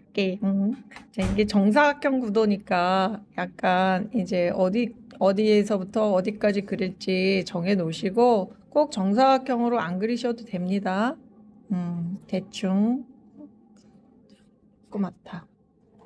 작게. 음. 자, 이게 정사각형 구도니까 약간 이제 어디, 어디에서부터 어디까지 그릴지 정해 놓으시고 꼭 정사각형으로 안 그리셔도 됩니다. 음, 대충. 조그맣다.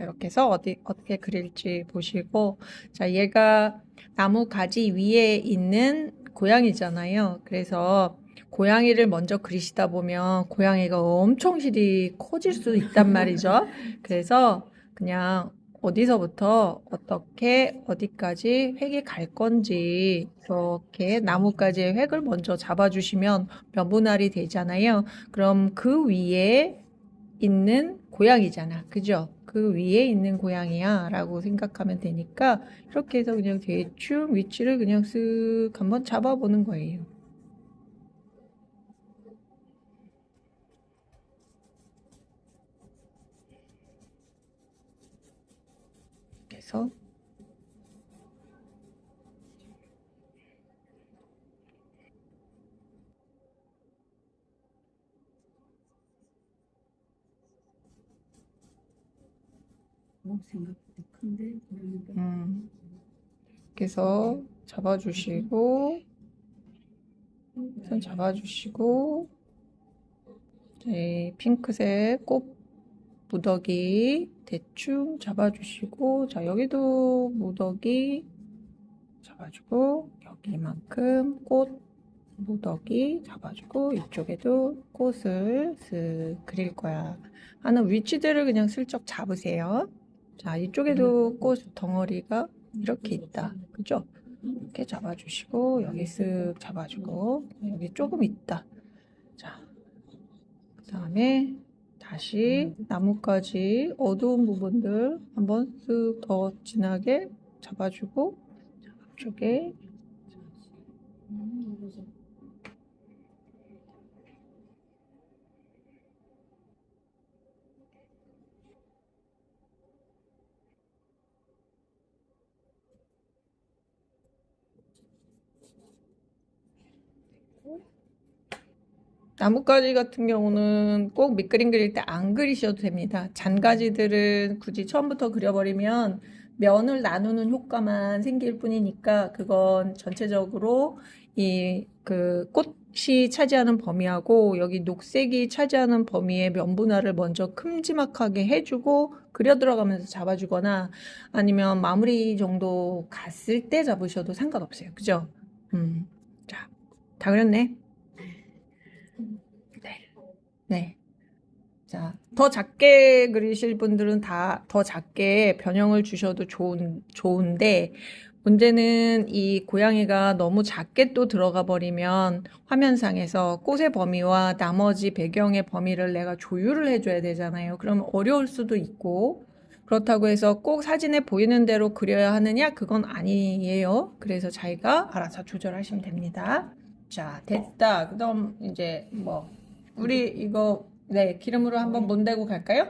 이렇게 해서 어디, 어떻게 그릴지 보시고, 자, 얘가 나무 가지 위에 있는 고양이잖아요. 그래서 고양이를 먼저 그리시다 보면 고양이가 엄청 실이 커질 수 있단 말이죠. 그래서 그냥 어디서부터 어떻게 어디까지 획이 갈 건지 이렇게 나뭇가지의 획을 먼저 잡아주시면 면분할이 되잖아요. 그럼 그 위에 있는 고양이잖아. 그죠? 그 위에 있는 고양이야 라고 생각하면 되니까 이렇게 해서 그냥 대충 위치를 그냥 쓱 한번 잡아보는 거예요. 생각보다 큰데? 고양이가 음, 그래서 잡아주시고 손 잡아주시고 네, 핑크색 꽃 무더기 대충 잡아주시고 자 여기도 무더기 잡아주고 여기만큼 꽃 무더기 잡아주고 이쪽에도 꽃을 쓱 그릴 거야. 하는 위치들을 그냥 슬쩍 잡으세요. 자 이쪽에도 꽃 덩어리가 이렇게 있다. 그죠? 이렇게 잡아주시고 여기 쓱 잡아주고 여기 조금 있다. 자 그 다음에 다시 나뭇가지 어두운 부분들 한번 쓱 더 진하게 잡아주고 자, 앞쪽에 나뭇가지 같은 경우는 꼭 밑그림 그릴 때 안 그리셔도 됩니다. 잔가지들은 굳이 처음부터 그려버리면 면을 나누는 효과만 생길 뿐이니까 그건 전체적으로 이 그 꽃이 차지하는 범위하고 여기 녹색이 차지하는 범위의 면 분할을 먼저 큼지막하게 해주고 그려 들어가면서 잡아주거나 아니면 마무리 정도 갔을 때 잡으셔도 상관없어요. 그죠? 음. 자, 다 그렸네. 네. 자, 더 작게 그리실 분들은 다 더 작게 변형을 주셔도 좋은, 좋은데, 문제는 이 고양이가 너무 작게 또 들어가 버리면 화면상에서 꽃의 범위와 나머지 배경의 범위를 내가 조율을 해줘야 되잖아요. 그러면 어려울 수도 있고, 그렇다고 해서 꼭 사진에 보이는 대로 그려야 하느냐? 그건 아니에요. 그래서 자기가 알아서 조절하시면 됩니다. 자, 됐다. 그 다음, 이제, 뭐, 우리 이거 네 기름으로 한번 문대고 갈까요?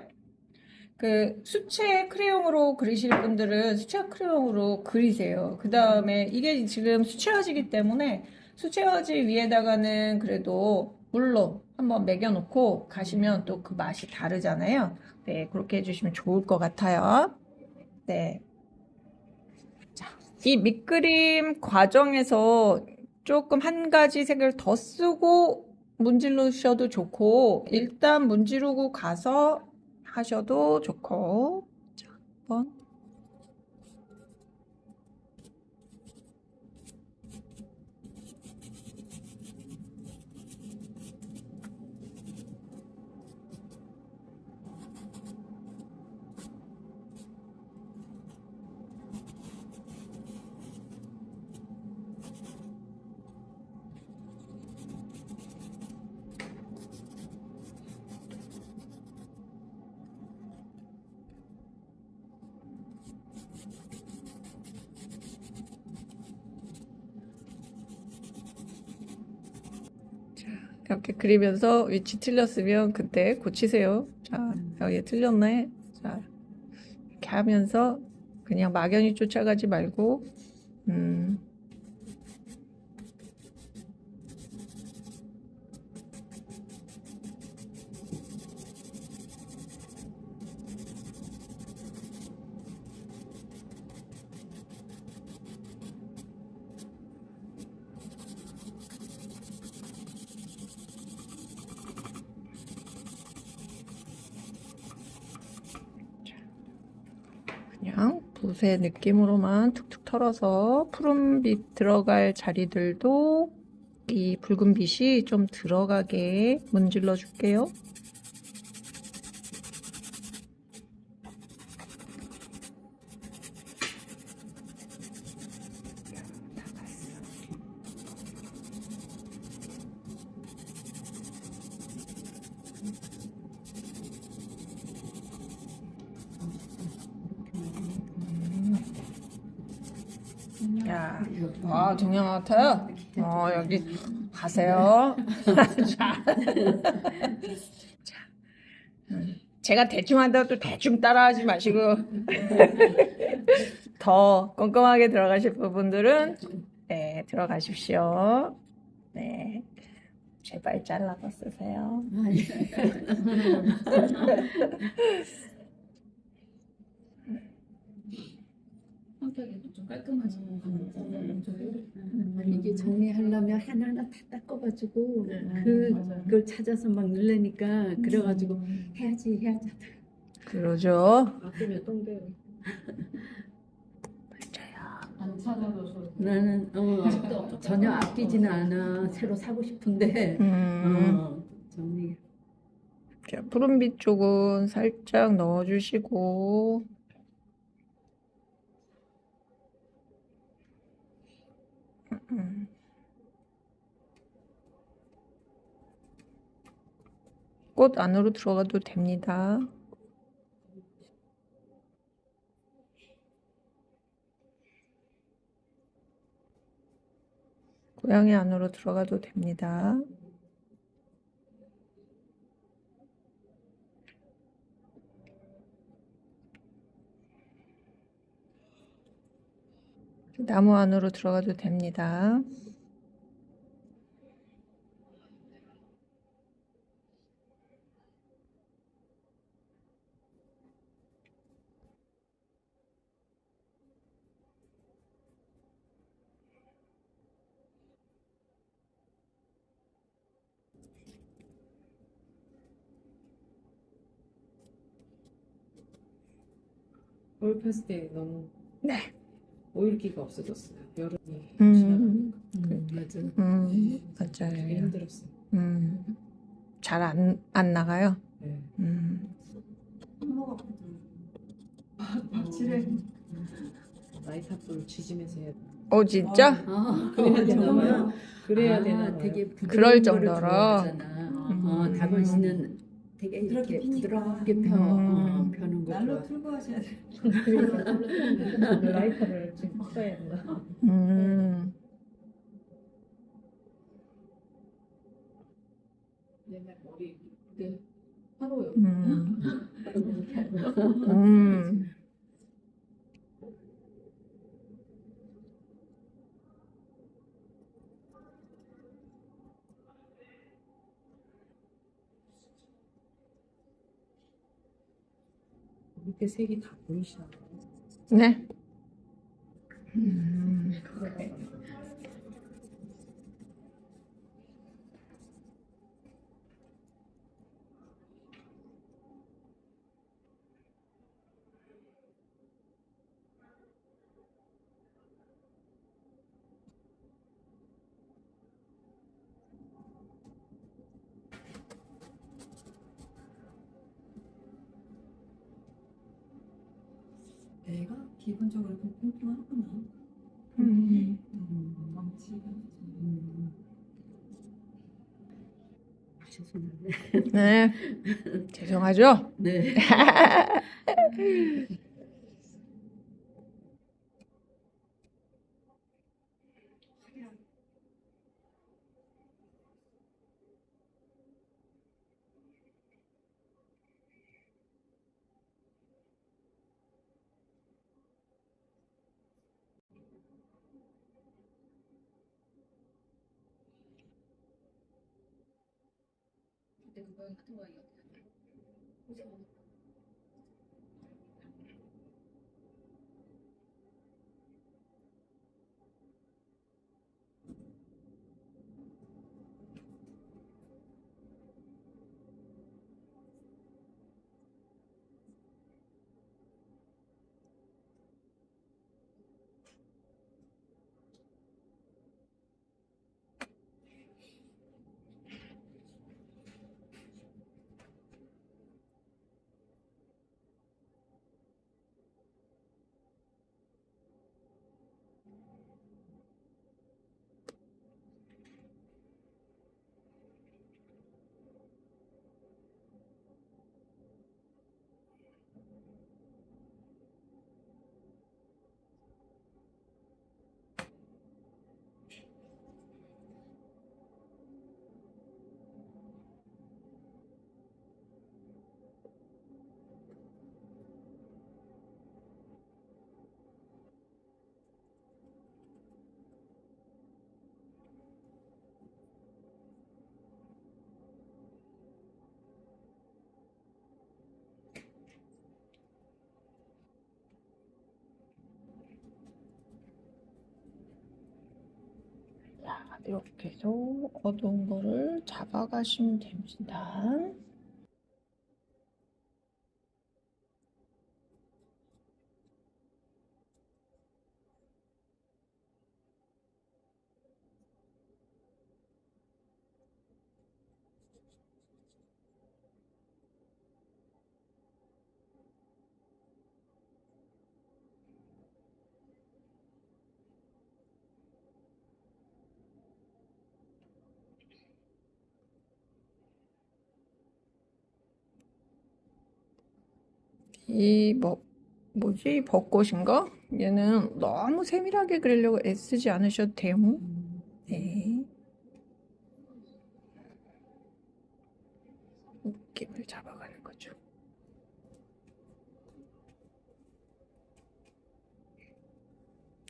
그 수채 크레용으로 그리실 분들은 수채 크레용으로 그리세요. 그 다음에 이게 지금 수채화지기 때문에 수채화지 위에다가는 그래도 물로 한번 매겨놓고 가시면 또 그 맛이 다르잖아요. 네 그렇게 해주시면 좋을 것 같아요. 네. 자, 이 밑그림 과정에서 조금 한 가지 색을 더 쓰고 문지르셔도 좋고 일단 문지르고 가서 하셔도 좋고. 자, 한번 이렇게 그리면서 위치 틀렸으면 그때 고치세요. 자, 여기 틀렸네. 자, 이렇게 하면서 그냥 막연히 쫓아가지 말고, 음, 붓의 느낌으로만 툭툭 털어서 푸른빛 들어갈 자리들도 이 붉은 빛이 좀 들어가게 문질러 줄게요. 야, 아, 동양 같아요. 어, 여기 가세요. 자, 자, 음, 제가 대충 한다고 또 대충 따라하지 마시고 더 꼼꼼하게 들어가실 부분들은 네, 들어가십시오. 네, 제발 잘라서 쓰세요. 성격이 좀 깔끔하지. 이게 정리하려면 하나하나 다 닦아가지고 그 그걸 찾아서 막 늘려니까 그래가지고 해야지 해야지. 그러죠. 아끼면 똥배 안 찾아줘서. 나는 어, 전혀 아끼지는 않아. 새로 사고 싶은데. 음, 어, 정리. 자, 푸른빛 쪽은 살짝 넣어주시고 음. 꽃 안으로 들어가도 됩니다. 고양이 안으로 들어가도 됩니다. 나무 안으로 들어가도 됩니다. 폈을 때 너무 네. 오일기가 없어졌어요. 여름이 음. 지나가니까 음, 맞아. 음, 맞아요. 힘들었어요. 음, 잘 안, 안 나가요. 네. 음, 칠해 라이탑을 지지면서 해야 돼. 어, 진짜? 아, 그래야 되나? 그래야 아, 되나 봐요. 되게 부드러운 그럴 정도로? 좋아하잖아. 음. 어, 다글씨는 되게 이렇게 부드럽게 펴, 어, 음. 펴는 거 날로 좋아. 풀고 하셔야 돼. 라이터를 지금 된다. 음, 옛날 머리 네. 하루요. 음, 음. 밑에 색이 다 보이시나요? 네. 음, 애가 기본적으로 좀 뚱뚱하구나. 음. 음, 망치가. 음. 죄송합니다. 네. 죄송하죠? 네. 文化とは言われない。 이렇게 해서 어두운 거를 잡아가시면 됩니다. 이 뭐, 뭐지? 이 벚꽃인가? 얘는 너무 세밀하게 그리려고 애쓰지 않으셔도 돼요. 네. 느낌을 잡아가는 거죠.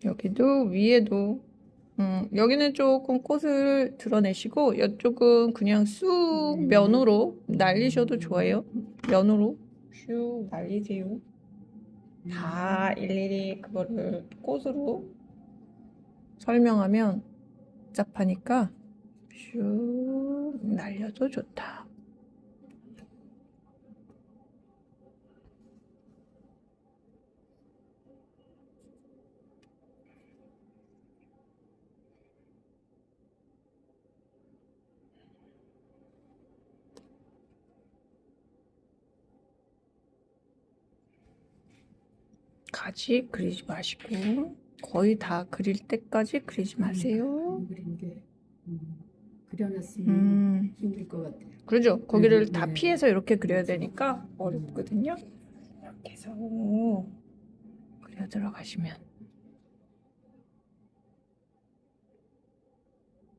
여기도 위에도 음, 여기는 조금 꽃을 드러내시고 이쪽은 그냥 쑥 면으로 날리셔도 좋아요. 면으로 쭉 날리세요. 다 일일이 그거를 꽃으로 설명하면 복잡하니까 쭉 날려도 좋다. 가지 그리지 마시고 거의 다 그릴 때까지 그리지 마세요. 안 그린 게 음, 그려놨으면 음, 힘들 것 같아요. 그러죠. 거기를 음, 다 네. 피해서 이렇게 그려야 되니까 어렵거든요. 이렇게 해서 그려 들어가시면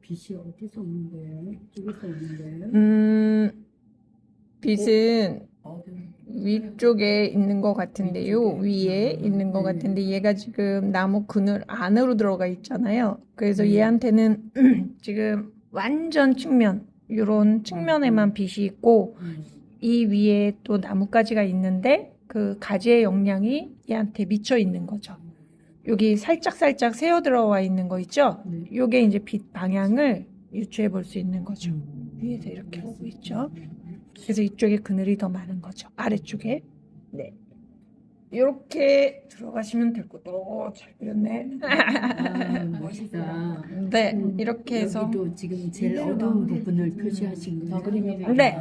빛이 어디서 오는 거예요? 이쪽에서 오는 거예요? 음, 빛은 어두운 위쪽에 있는 것 같은데요. 위에 있는 것 같은데 얘가 지금 나무 그늘 안으로 들어가 있잖아요. 그래서 음. 얘한테는 지금 완전 측면, 이런 측면에만 빛이 있고 음. 이 위에 또 나뭇가지가 있는데 그 가지의 영향이 얘한테 미쳐 있는 거죠. 여기 살짝살짝 새어 들어와 있는 거 있죠? 네. 요게 이제 빛 방향을 유추해 볼 수 있는 거죠. 음. 위에서 이렇게 오고 있죠. 그래서 이쪽에 그늘이 더 많은 거죠. 아래쪽에. 네. 이렇게 들어가시면 될 거고. 오, 잘 그렸네. 아, 멋있다. 네, 음, 이렇게 해서. 여기도 지금 제일 어두운 부분을 표시하신 거예요. 더 그리면 네.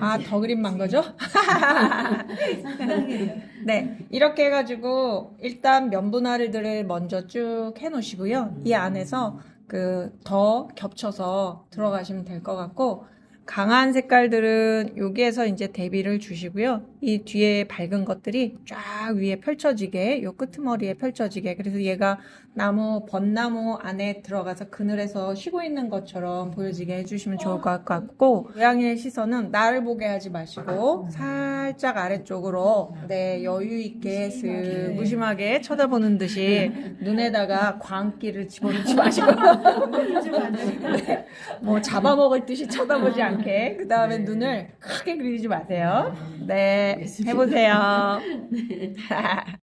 아, 아, 더 그림만 거죠? 네, 이렇게 해가지고 일단 면분할들을 먼저 쭉 해놓으시고요. 이 안에서 그 더 겹쳐서 들어가시면 될 것 같고 강한 색깔들은 여기에서 이제 대비를 주시고요. 이 뒤에 밝은 것들이 쫙 위에 펼쳐지게, 요 끄트머리에 펼쳐지게. 그래서 얘가 나무, 벚나무 안에 들어가서 그늘에서 쉬고 있는 것처럼 보여지게 해주시면 좋을 것 같고, 고양이의 시선은 나를 보게 하지 마시고, 살짝 아래쪽으로, 네, 여유 있게 슥 무심하게 쳐다보는 듯이 눈에다가 광기를 집어넣지 마시고, 네, 뭐 잡아먹을 듯이 쳐다보지 않 게. 그 다음에 눈을 크게 그리지 마세요. 네, 해보세요.